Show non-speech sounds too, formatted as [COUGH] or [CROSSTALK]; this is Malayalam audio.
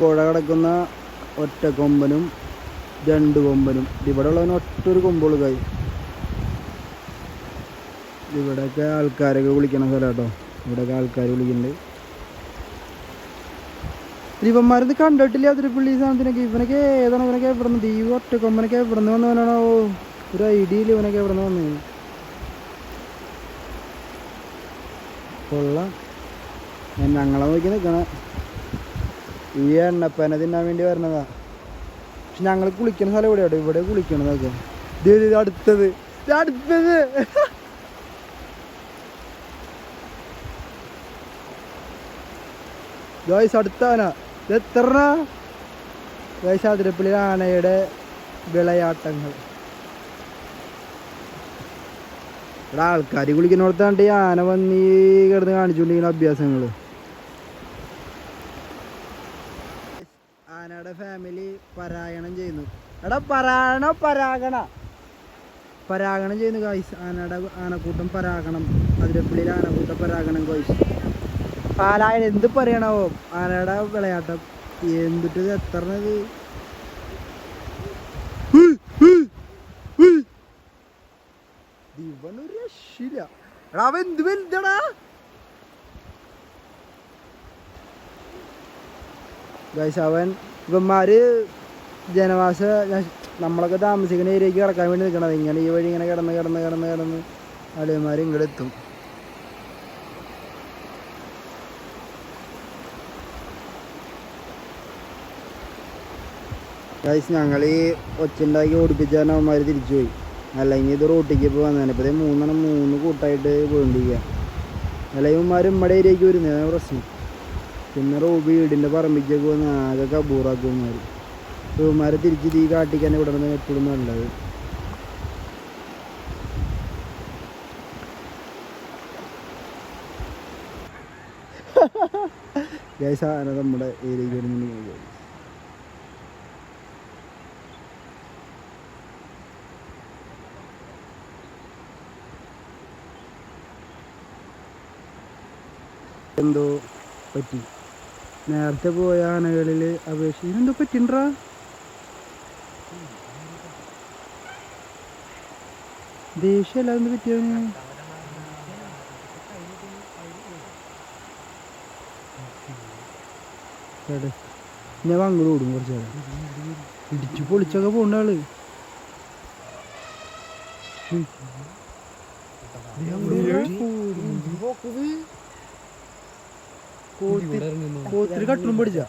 പുഴ കിടക്കുന്ന ഒറ്റ കൊമ്പനും രണ്ട് കൊമ്പനും. ഇവിടെ ഉള്ളവന് ഒറ്റ ഒരു കൊമ്പുള്ളൂ കൈ. ഇവിടെയൊക്കെ ആൾക്കാരൊക്കെ വിളിക്കണ സ്ഥലം കേട്ടോ ഇവിടെയൊക്കെ ആൾക്കാർ വിളിക്കുന്നുണ്ട് ഇവന്മാരത് കണ്ടിട്ടില്ല. അതിരപ്പള്ളി സാധനത്തിനൊക്കെ ഇവനൊക്കെ ഏതാണ്? ഇവനൊക്കെ എവിടെ നിന്ന് ഒറ്റ കൊമ്പനൊക്കെ എവിടെ നിന്ന് വന്നവനാണോ? ഒരു ഐഡിയയിൽ ഇവനൊക്കെ എവിടെ നിന്ന് വന്നത് കൊള്ളാം ഞങ്ങളെ നോക്കി നിൽക്കണേ. ഈ എണ്ണപ്പന തിന്നാൻ വേണ്ടി വരണതാ പക്ഷെ ഞങ്ങൾ കുളിക്കുന്ന സ്ഥലം എവിടെയാട്ടോ ഇവിടെ കുളിക്കണതൊക്കെ ഇത് അടുത്തത്. അടുത്തത്. ഗായ്സ് അടുത്താന എത്ര ഗായ്സ് അതിരപ്പള്ളി ആനയുടെ വിളയാട്ടങ്ങൾ. ഇവിടെ ആൾക്കാർ കുളിക്കുന്നിടത്താണ്ട് ഈ ആന വന്നീ കിടന്ന് കാണിച്ചുകൊണ്ടിരിക്കുന്ന അഭ്യാസങ്ങൾ ആനയുടെ ഫാമിലി പരായണം ചെയ്യുന്നു. എടാ പരായണ പരാഗണ. പരാഗണം ചെയ്യുന്നു ഗായ്സ് ആനയുടെ ആനക്കൂട്ടം പരാഗണം. അതിരപ്പള്ളിയിൽ ആനക്കൂട്ടം പരാഗണം ഗായ്സ് പാലായൻ എന്ത് പറയണോ ആനയുടെ വിളയാട്ടം. എന്തിട്ട് എത്രണത് ഇവനൊരു വലുതടാ? ഗൈസ് അവൻ ഇവന്മാര് ജനവാസ നമ്മളൊക്കെ താമസിക്കുന്ന ഏരിയക്ക് കിടക്കാൻ വേണ്ടി നിൽക്കണത്. ഇങ്ങനെ ഈ വഴി ഇങ്ങനെ കിടന്ന് കിടന്ന് കിടന്ന് കിടന്ന് അളിയന്മാർ ഇങ്ങോട്ട് എത്തും. ഗൈസ് ഞങ്ങൾ ഈ ഒച്ചുണ്ടാക്കി ഓടിപ്പിച്ചാൽ അവന്മാർ തിരിച്ചു പോയി. അല്ലെങ്കിൽ ഇത് റോട്ടിക്ക് ഇപ്പോൾ വന്നതാണ്. ഇപ്പോൾ മൂന്നെണ്ണം മൂന്ന് കൂട്ടായിട്ട് പോയിണ്ടിരിക്കുക അല്ലെങ്കിൽ ഇവന്മാർ നമ്മുടെ ഏരിയക്ക് വരുന്നതാണ് പ്രശ്നം. പിന്നെ റോബി വീടിന്റെ പറമ്പിക്കൊക്കെ വന്ന് ആകെ കബൂറാക്കും ഇവന്മാർ ഇവന്മാരെ തിരിച്ച് തീ കാട്ടിക്കാൻ ഇവിടെ നിന്ന് എപ്പോഴും നല്ലത് ഗൈസ് [LAUGHS] നമ്മുടെ ഏരിയയിൽ വരുന്നുണ്ടെങ്കിൽ എന്തോ പറ്റി? നേരത്തെ പോയ ആനകളിൽ അപേക്ഷിച്ച് ഇതിനെന്താ പറ്റിണ്ടാ? ദേഷ്യമല്ല എന്ത് പറ്റിയവന് ഞാൻ അങ്ങോട്ട് ഓടും കുറച്ച് ഇടിച്ചു പൊളിച്ചൊക്കെ പോണ്ട ആൾ. ഉം. ദേ അങ്ങോട്ട് പോയി. കോത്തി- കോത്തിരി കട്ടിലും പിടിച്ച